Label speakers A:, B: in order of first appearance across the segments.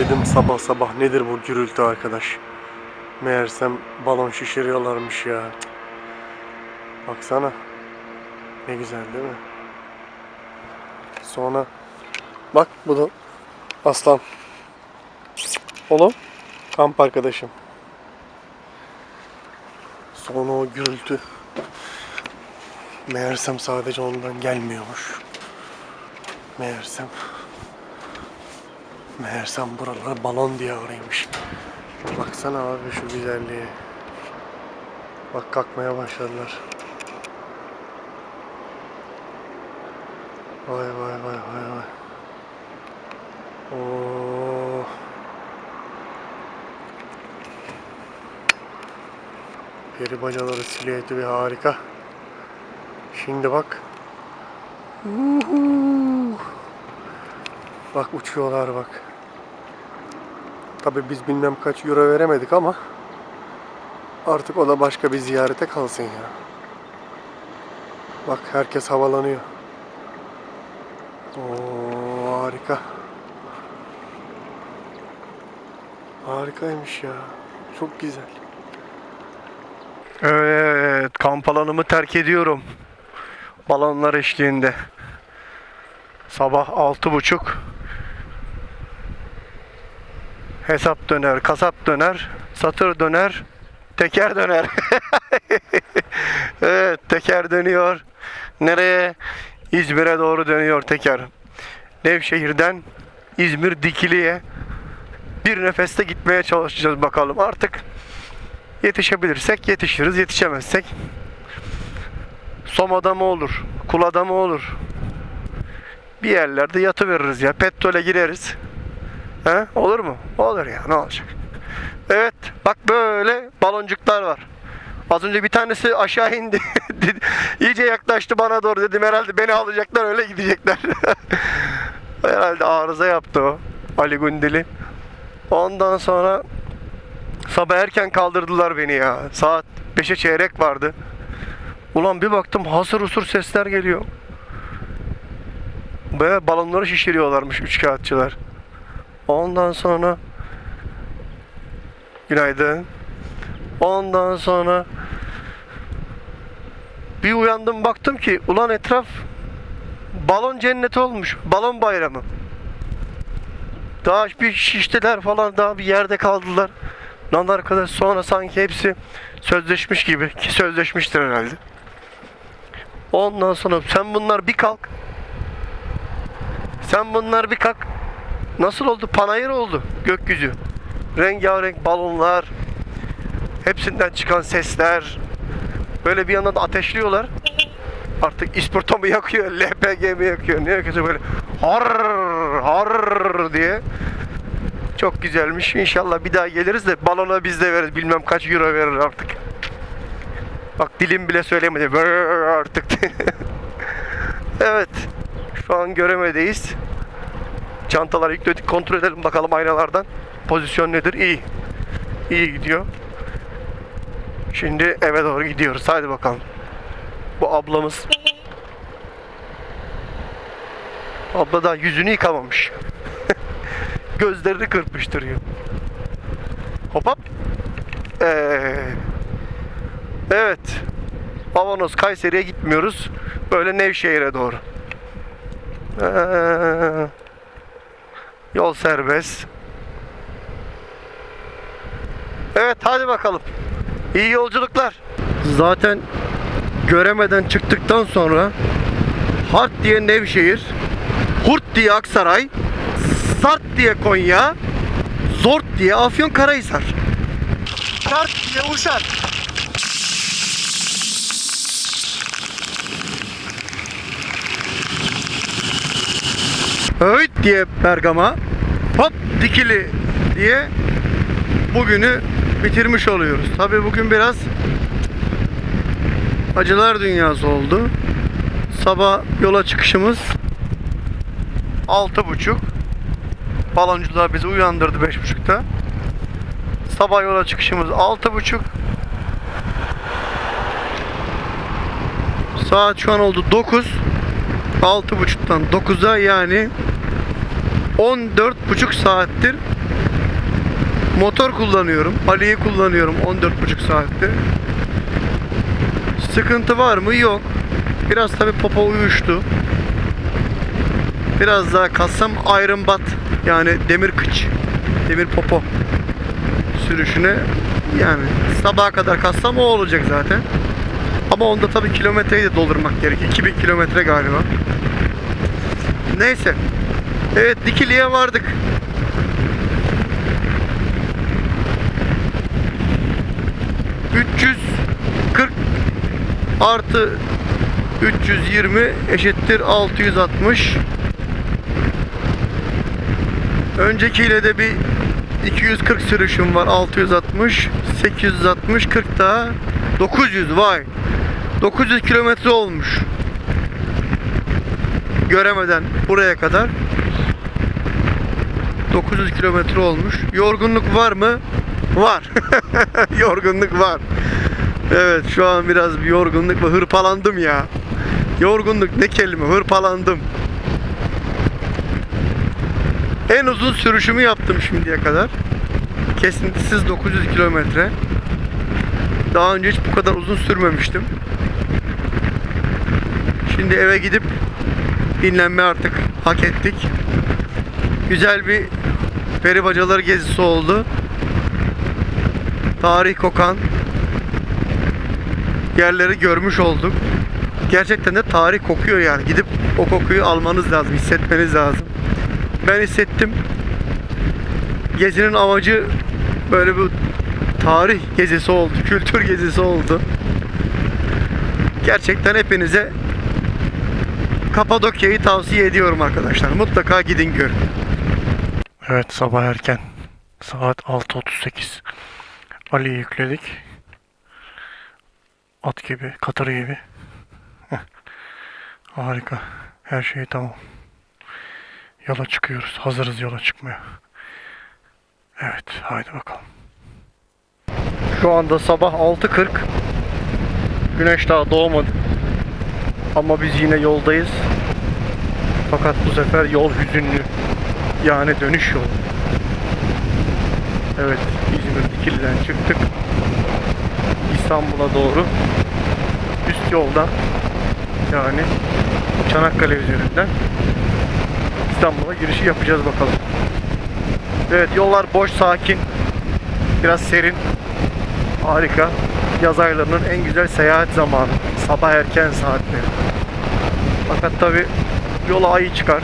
A: Dedim sabah sabah nedir bu gürültü arkadaş. Meğersem balon şişiriyorlarmış ya. Cık. Baksana. Ne güzel değil mi? Sonra bak bu da aslan. Oğlum kamp arkadaşım. Sonra o gürültü. Meğersem sadece ondan gelmiyormuş. Meğersem Meğersem buralar balon diyarıymış. Baksana abi şu güzelliğe. Bak kalkmaya başladılar. Vay vay vay vay vay. Oo. Peri bacaları silüeti bir harika. Şimdi bak. Uhu. Bak uçuyorlar bak. Tabi biz bilmem kaç euro veremedik ama artık o da başka bir ziyarete kalsın ya. Bak herkes havalanıyor. Oo harika. Harikaymış ya. Çok güzel. Evet, kamp alanımı terk ediyorum. Balonlar eşliğinde. Sabah altı buçuk. Hesap döner, kasap döner, satır döner, teker döner. evet, teker dönüyor. Nereye? İzmir'e doğru dönüyor teker. Nevşehir'den İzmir Dikili'ye bir nefeste gitmeye çalışacağız bakalım. Artık yetişebilirsek yetişiriz, yetişemezsek Soma'da mı olur, Kula'da mı olur? Bir yerlerde yatı veririz ya. Petrole gireriz. He? Olur mu? Olur ya. Ne olacak? Evet. Bak böyle baloncuklar var. Az önce bir tanesi aşağı indi. İyice yaklaştı bana doğru dedim herhalde beni alacaklar öyle gidecekler. herhalde arıza yaptı o. Ali Gundili. Ondan sonra sabah erken kaldırdılar beni ya. Saat 5'e çeyrek vardı. Ulan bir baktım hasır usur sesler geliyor. Böyle balonları şişiriyorlarmış üç kağıtçılar. Ondan sonra Günaydın. Ondan sonra bir uyandım baktım ki ulan etraf balon cenneti olmuş. Balon bayramı. Daha bir şiştiler falan daha bir yerde kaldılar. Lan arkadaş sonra sanki hepsi sözleşmiş gibi ki sözleşmiştir herhalde. Ondan sonra sen bunlar bir kalk. Sen bunlar bir kalk. Nasıl oldu? Panayır oldu gökyüzü. Rengarenk balonlar. Hepsinden çıkan sesler. Böyle bir yandan da ateşliyorlar. Artık ispirto mu yakıyor, LPG mi yakıyor, ne yakıyorsa böyle har har diye. Çok güzelmiş. İnşallah bir daha geliriz de balona biz de veririz. Bilmem kaç euro verir artık. Bak dilim bile söylemedi. Brrr artık. evet. Şu an göremedeyiz. Çantaları yükledik. Kontrol edelim bakalım aynalardan. Pozisyon nedir? İyi. İyi gidiyor. Şimdi eve doğru gidiyoruz. Hadi bakalım. Bu ablamız. Abla da yüzünü yıkamamış. Gözlerini kırpıştırıyor. Hop hop. Ee, evet. Avanos Kayseri'ye gitmiyoruz. Böyle Nevşehir'e doğru. Ee, yol serbest. Evet hadi bakalım. İyi yolculuklar. Zaten göremeden çıktıktan sonra Hart diye Nevşehir, Hurt diye Aksaray, Sart diye Konya, Zort diye Afyonkarahisar. Sart diye Uşak. Öğüt diye Bergama, hop dikili diye bugünü bitirmiş oluyoruz. Tabi bugün biraz acılar dünyası oldu. Sabah yola çıkışımız altı buçuk. Baloncular bizi uyandırdı beş buçukta. Sabah yola çıkışımız altı buçuk. Saat şu an oldu 9. Altı buçuktan 9'a yani 14 buçuk saattir Motor kullanıyorum. Ali'yi kullanıyorum 14,5 saatte. Sıkıntı var mı? Yok. Biraz tabi popo uyuştu. Biraz daha kassam Iron Bat yani demir kıç, demir popo sürüşüne yani sabaha kadar kassam o olacak zaten. Ama onda tabi kilometreyi de doldurmak gerek. 2000 kilometre galiba. Neyse. Evet Dikili'ye vardık. ...340 artı 320 eşittir 660. Öncekiyle de bir 240 sürüşüm var 660 860 40 daha 900 vay 900 kilometre olmuş göremeden buraya kadar 900 kilometre olmuş yorgunluk var mı var yorgunluk var evet şu an biraz bir yorgunluk ve hırpalandım ya yorgunluk ne kelime hırpalandım en uzun sürüşümü yaptım şimdiye kadar. Kesintisiz 900 kilometre. Daha önce hiç bu kadar uzun sürmemiştim. Şimdi eve gidip dinlenme artık hak ettik. Güzel bir peri bacaları gezisi oldu. Tarih kokan yerleri görmüş olduk. Gerçekten de tarih kokuyor yani. Gidip o kokuyu almanız lazım, hissetmeniz lazım ben hissettim. Gezinin amacı böyle bir tarih gezisi oldu, kültür gezisi oldu. Gerçekten hepinize Kapadokya'yı tavsiye ediyorum arkadaşlar. Mutlaka gidin görün. Evet sabah erken. Saat 6.38. Ali'yi yükledik. At gibi, katır gibi. Harika. Her şey tamam. Yola çıkıyoruz. Hazırız yola çıkmaya. Evet, haydi bakalım. Şu anda sabah 6.40. Güneş daha doğmadı. Ama biz yine yoldayız. Fakat bu sefer yol hüzünlü. Yani dönüş yolu. Evet, İzmir Dikili'den çıktık. İstanbul'a doğru üst yoldan yani Çanakkale üzerinden İstanbul'a girişi yapacağız bakalım. Evet yollar boş, sakin. Biraz serin. Harika. Yaz aylarının en güzel seyahat zamanı. Sabah erken saatleri. Fakat tabi yola ayı çıkar.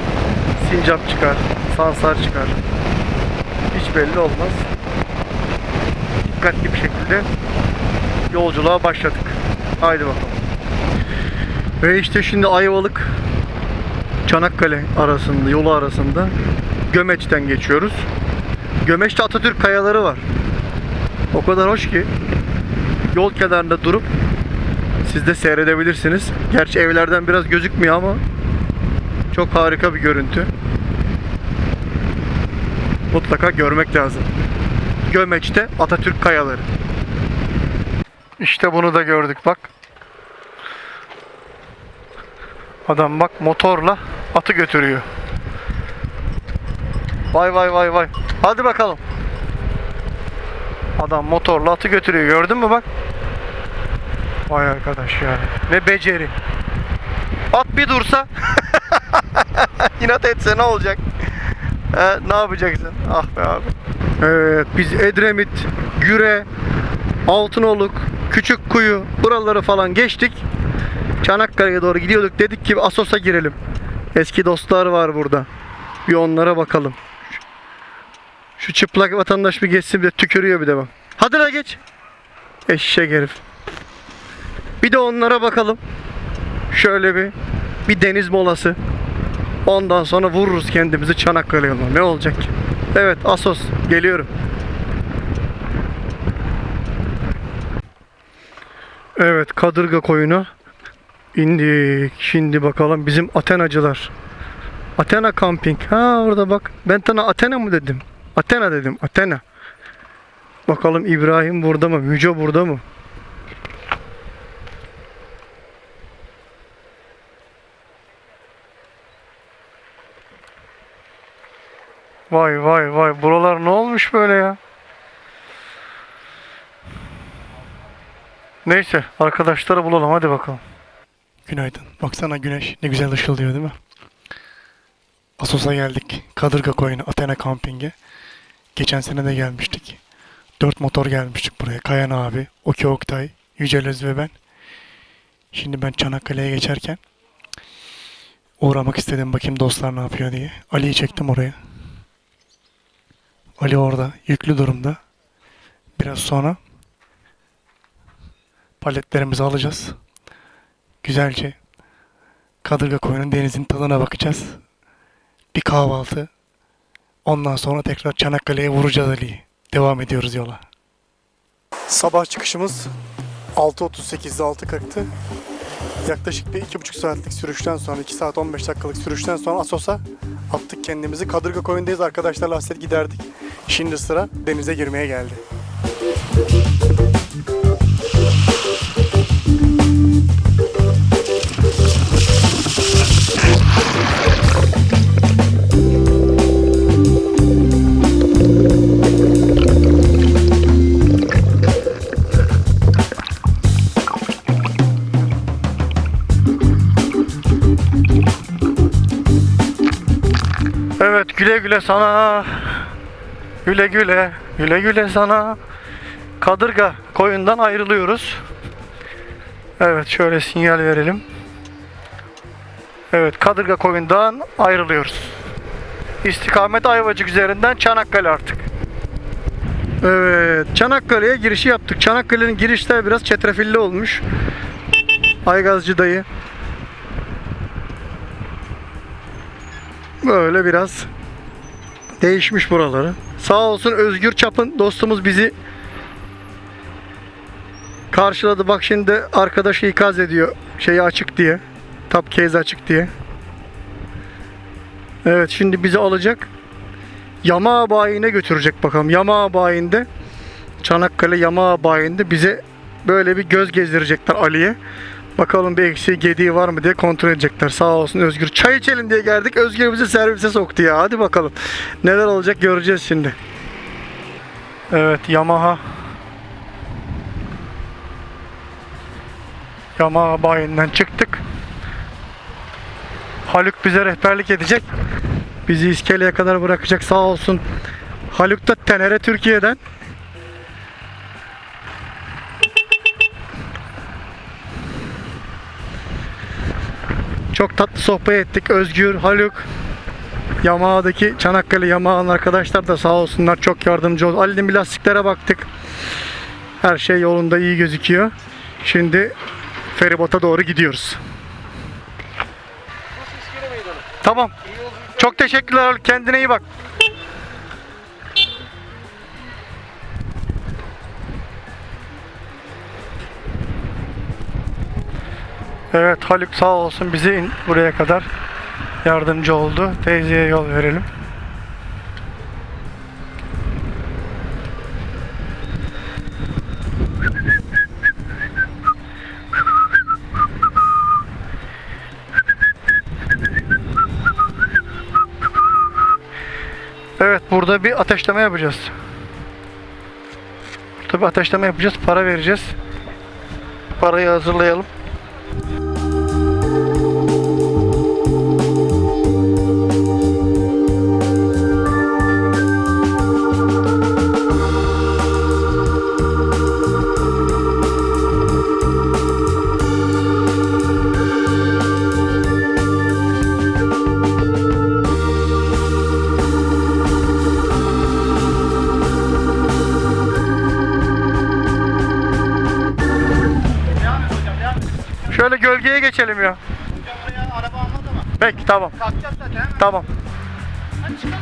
A: Sincap çıkar. Sansar çıkar. Hiç belli olmaz. Dikkatli bir şekilde yolculuğa başladık. Haydi bakalım. Ve işte şimdi Ayvalık Çanakkale arasında, yolu arasında Gömeç'ten geçiyoruz. Gömeç'te Atatürk kayaları var. O kadar hoş ki yol kenarında durup siz de seyredebilirsiniz. Gerçi evlerden biraz gözükmüyor ama çok harika bir görüntü. Mutlaka görmek lazım. Gömeç'te Atatürk kayaları. İşte bunu da gördük bak. Adam bak motorla atı götürüyor. Vay vay vay vay. Hadi bakalım. Adam motorla atı götürüyor. Gördün mü bak? Vay arkadaş ya. Ne beceri. At bir dursa inat etse ne olacak? He, ne yapacaksın? Ah be abi. Evet biz Edremit, Güre, Altınoluk, Küçük Kuyu buraları falan geçtik. Çanakkale'ye doğru gidiyorduk. Dedik ki Asos'a girelim. Eski dostlar var burada. Bir onlara bakalım. Şu çıplak vatandaş bir geçsin bir de tükürüyor bir de bak. Hadi la geç. Eşek herif. Bir de onlara bakalım. Şöyle bir bir deniz molası. Ondan sonra vururuz kendimizi Çanakkale yoluna. Ne olacak ki? Evet Asos geliyorum. Evet Kadırga koyunu indik. Şimdi bakalım bizim Atenacılar. Athena Camping. Ha orada bak. Ben sana Athena mı dedim? Athena dedim. Athena. Bakalım İbrahim burada mı? Müce burada mı? Vay vay vay buralar ne olmuş böyle ya? Neyse arkadaşları bulalım hadi bakalım.
B: Günaydın. Baksana güneş ne güzel ışıldıyor değil mi? Asos'a geldik. Kadırga koyuna, Athena kampingi. Geçen sene de gelmiştik. Dört motor gelmiştik buraya. Kayan abi, Oki Oktay, Yücel Öz ve ben. Şimdi ben Çanakkale'ye geçerken uğramak istedim bakayım dostlar ne yapıyor diye. Ali'yi çektim oraya. Ali orada yüklü durumda. Biraz sonra paletlerimizi alacağız. Güzelce Kadırga Koyun'un denizin tadına bakacağız. Bir kahvaltı. Ondan sonra tekrar Çanakkale'ye vuracağız Ali'yi. Devam ediyoruz yola. Sabah çıkışımız 6.38'de 6.40'tı. Yaklaşık bir iki buçuk saatlik sürüşten sonra, 2 saat 15 dakikalık sürüşten sonra Asos'a attık kendimizi. Kadırga Koyun'dayız arkadaşlarla hasret giderdik. Şimdi sıra denize girmeye geldi.
A: Güle güle sana. Güle güle, güle güle sana. Kadırga koyundan ayrılıyoruz. Evet şöyle sinyal verelim. Evet Kadırga koyundan ayrılıyoruz. İstikamet Ayvacık üzerinden Çanakkale artık. Evet Çanakkale'ye girişi yaptık. Çanakkale'nin girişler biraz çetrefilli olmuş. Aygazcı dayı. Böyle biraz değişmiş buraları. Sağ olsun Özgür Çapın dostumuz bizi karşıladı. Bak şimdi arkadaşı ikaz ediyor. Şeyi açık diye. Tap case açık diye. Evet şimdi bizi alacak. Yamağa bayine götürecek bakalım. Yamağa bayinde Çanakkale Yamağa bayinde bize böyle bir göz gezdirecekler Ali'ye. Bakalım bir eksiği gediği var mı diye kontrol edecekler. Sağ olsun Özgür. Çay içelim diye geldik. Özgür bizi servise soktu ya. Hadi bakalım. Neler olacak göreceğiz şimdi. Evet Yamaha. Yamaha bayinden çıktık. Haluk bize rehberlik edecek. Bizi iskeleye kadar bırakacak sağ olsun. Haluk da Tenere Türkiye'den. Çok tatlı sohbet ettik. Özgür, Haluk, Yamaha'daki Çanakkale Yamaha'nın arkadaşlar da sağ olsunlar çok yardımcı oldu. Ali'nin lastiklere baktık. Her şey yolunda iyi gözüküyor. Şimdi feribota doğru gidiyoruz. Tamam. Çok teşekkürler. Kendine iyi bak. Evet Haluk sağ olsun bizi buraya kadar yardımcı oldu. Teyzeye yol verelim. Evet burada bir ateşleme yapacağız. Burada bir ateşleme yapacağız. Para vereceğiz. Parayı hazırlayalım. thank you Şöyle gölgeye geçelim ya.
C: Buraya araba almadı mı?
A: Peki tamam.
C: Kalkacağız zaten.
A: Tamam.
C: Hadi çıkalım.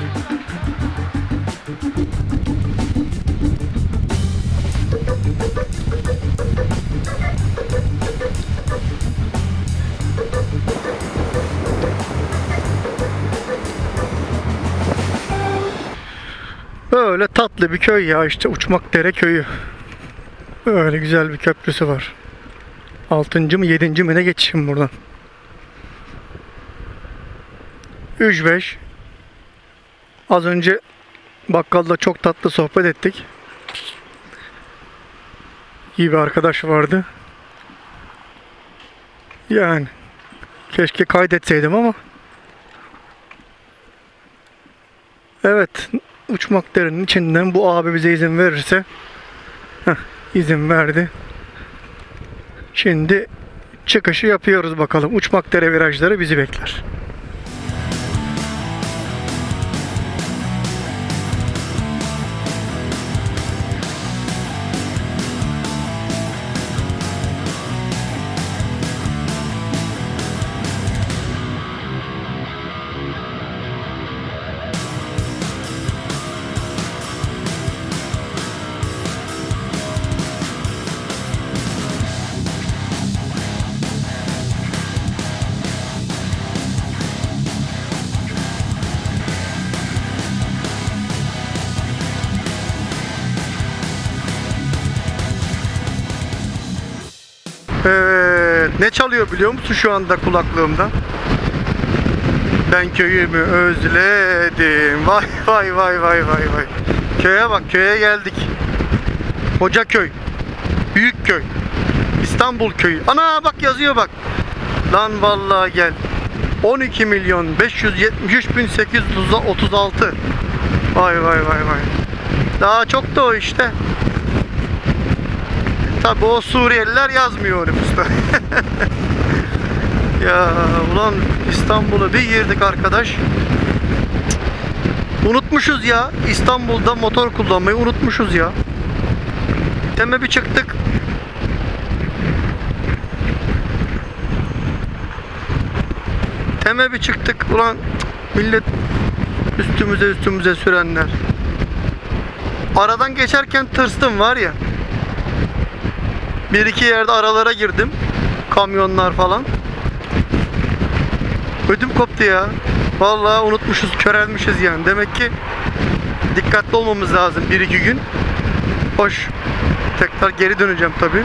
A: Böyle tatlı bir köy ya işte Uçmakdere köyü. Böyle güzel bir köprüsü var. Altıncı mı yedinci mi ne geçişim buradan. 3-5 Az önce bakkalda çok tatlı sohbet ettik. iyi bir arkadaş vardı. Yani keşke kaydetseydim ama Evet uçmak derenin içinden bu abi bize izin verirse heh, izin verdi. Şimdi çıkışı yapıyoruz bakalım. Uçmak dere virajları bizi bekler. Çalıyor biliyor musun şu anda kulaklığımda? Ben köyümü özledim. Vay vay vay vay vay vay. Köye bak, köye geldik. Koca köy. Büyük köy. İstanbul köyü. Ana bak yazıyor bak. Lan vallahi gel. 12 milyon 573 bin 836. Vay vay vay vay. Daha çok da o işte. Tabi o Suriyeliler yazmıyor o nüfusta. ya ulan İstanbul'a bir girdik arkadaş. Unutmuşuz ya. İstanbul'da motor kullanmayı unutmuşuz ya. Teme bir çıktık. Teme bir çıktık. Ulan millet üstümüze üstümüze sürenler. Aradan geçerken tırstım var ya. Bir iki yerde aralara girdim. Kamyonlar falan. Ödüm koptu ya. Vallahi unutmuşuz, körelmişiz yani. Demek ki dikkatli olmamız lazım bir iki gün. Hoş. Tekrar geri döneceğim tabi.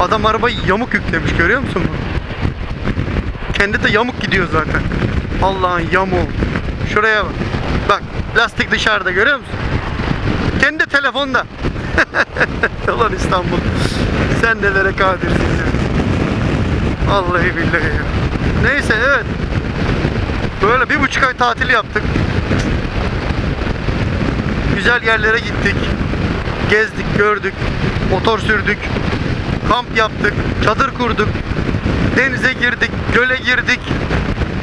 A: Adam arabayı yamuk yüklemiş görüyor musun bunu? Kendi de yamuk gidiyor zaten. Allah'ın yamuğu. Şuraya bak. Bak lastik dışarıda görüyor musun? Kendi telefonda. Ulan İstanbul. Sen nelere kadirsin ya. Vallahi billahi ya. Neyse evet. Böyle bir buçuk ay tatil yaptık. Güzel yerlere gittik. Gezdik, gördük. Motor sürdük. Kamp yaptık. Çadır kurduk. Denize girdik. Göle girdik.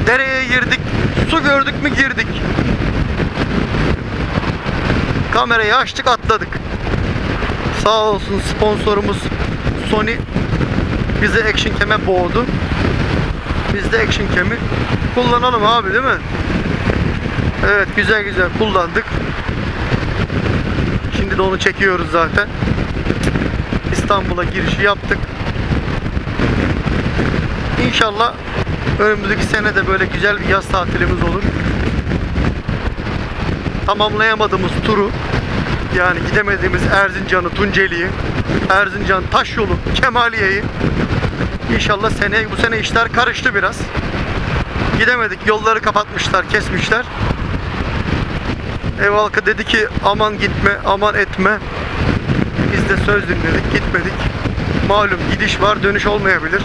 A: Dereye girdik. Su gördük mü girdik. Kamerayı açtık atladık. Sağ olsun sponsorumuz Sony bize action cam'e boğdu. Biz de action cam'i kullanalım abi değil mi? Evet güzel güzel kullandık. Şimdi de onu çekiyoruz zaten. İstanbul'a girişi yaptık. İnşallah önümüzdeki sene de böyle güzel bir yaz tatilimiz olur. Tamamlayamadığımız turu yani gidemediğimiz Erzincan'ı, Tunceli'yi, Erzincan Taşyolu, Kemaliye'yi İnşallah sene bu sene işler karıştı biraz. Gidemedik. Yolları kapatmışlar, kesmişler. Ev halkı dedi ki aman gitme, aman etme. Biz de söz dinledik, gitmedik. Malum gidiş var, dönüş olmayabilir.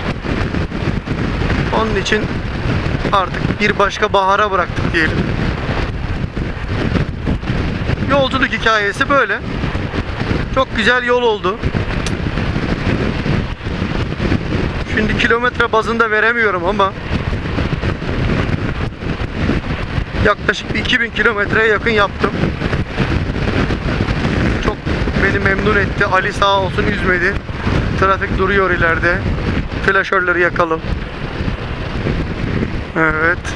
A: Onun için artık bir başka bahara bıraktık diyelim. Yolculuk hikayesi böyle. Çok güzel yol oldu. Şimdi kilometre bazında veremiyorum ama yaklaşık bir 2000 kilometreye yakın yaptım. Çok beni memnun etti. Ali sağ olsun üzmedi. Trafik duruyor ileride. Flaşörleri yakalım. Evet.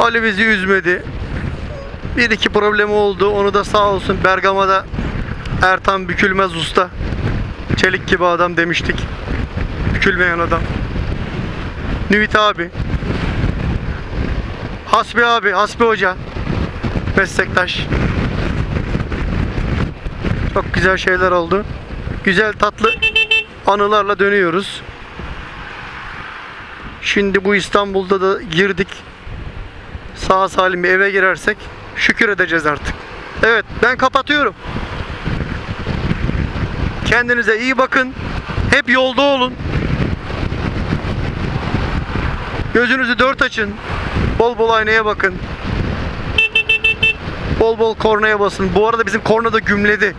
A: Ali bizi üzmedi. Bir iki problemi oldu. Onu da sağ olsun Bergama'da Ertan Bükülmez Usta. Çelik gibi adam demiştik. Bükülmeyen adam. Nüvit abi. Hasbi abi, Hasbi Hoca. Meslektaş. Çok güzel şeyler oldu. Güzel tatlı anılarla dönüyoruz. Şimdi bu İstanbul'da da girdik. Sağ salim bir eve girersek şükür edeceğiz artık. Evet ben kapatıyorum. Kendinize iyi bakın. Hep yolda olun. Gözünüzü dört açın. Bol bol aynaya bakın. Bol bol kornaya basın. Bu arada bizim korna da gümledi.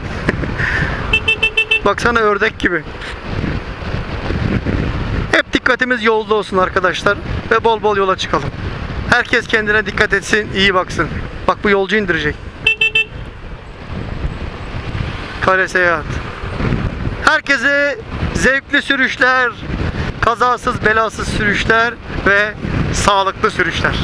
A: Baksana ördek gibi. Hep dikkatimiz yolda olsun arkadaşlar. Ve bol bol yola çıkalım. Herkes kendine dikkat etsin, iyi baksın. Bak bu yolcu indirecek. Kare seyahat. Herkese zevkli sürüşler, kazasız belasız sürüşler ve sağlıklı sürüşler.